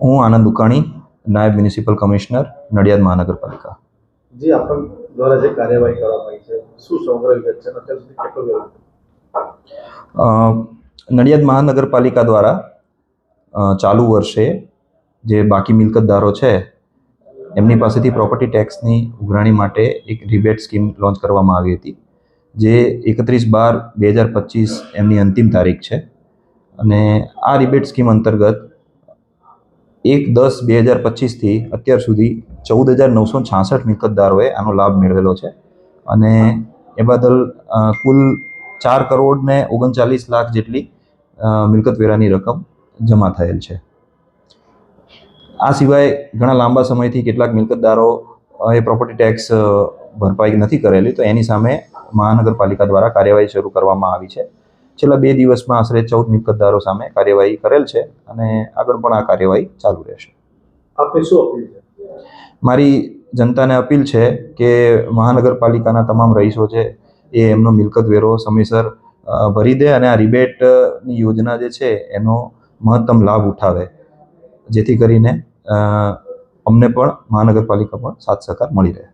હું આનંદ ઉકાણી નાયબ municipal commissioner Nadiad મહાનગરપાલિકા. જી આપણ દ્વારા જે કાર્યવાહી કરવામાં આવી છે શું સમગ્ર વિગત છે અત્યાર સુધી કેટલો વ્યવહાર નડિયાદ મહાનગરપાલિકા દ્વારા ચાલુ વર્ષે જે બાકી મિલકતદારો છે એમની પાસેથી પ્રોપર્ટી ટેક્સની ઉઘરાણી માટે એક રિબેટ સ્કીમ લોન્ચ કરવામાં આવી હતી જે એકત્રીસ બાર બે હજાર પચીસ એમની અંતિમ તારીખ છે. અને આ રિબેટ સ્કીમ અંતર્ગત એક દસ બે હજાર પચીસથી અત્યાર સુધી ચૌદ હજાર નવસો છાસઠ મિલકતદારોએ આનો લાભ મેળવેલો છે. અને એ બદલ કુલ ચાર કરોડ ને ઓગણચાલીસ લાખ જેટલી મિલકત વેરાની રકમ જમા થયેલ છે. આ સિવાય ઘણા લાંબા સમયથી કેટલાક મિલકતદારો એ પ્રોપર્ટી ટેક્સ ભરપાઈ નથી કરેલી, તો એની સામે મહાનગરપાલિકા દ્વારા કાર્યવાહી શરૂ કરવામાં આવી છે. છેલ્લા બે દિવસમાં આશરે ચૌદ મિલકતદારો સામે કાર્યવાહી કરેલ છે અને આગળ પણ આ કાર્યવાહી ચાલુ રહેશે. આપની શું અપીલ છે? મારી જનતાને અપીલ છે કે મહાનગરપાલિકાના તમામ રહીશો છે એ એમનો મિલકત વેરો સમયસર ભરી દે અને આ રિબેટની યોજના જે છે એનો મહત્તમ લાભ ઉઠાવે. જેથી કરીને અમને પણ મહાનગરપાલિકા પણ સાથ સહકાર મળી રહે.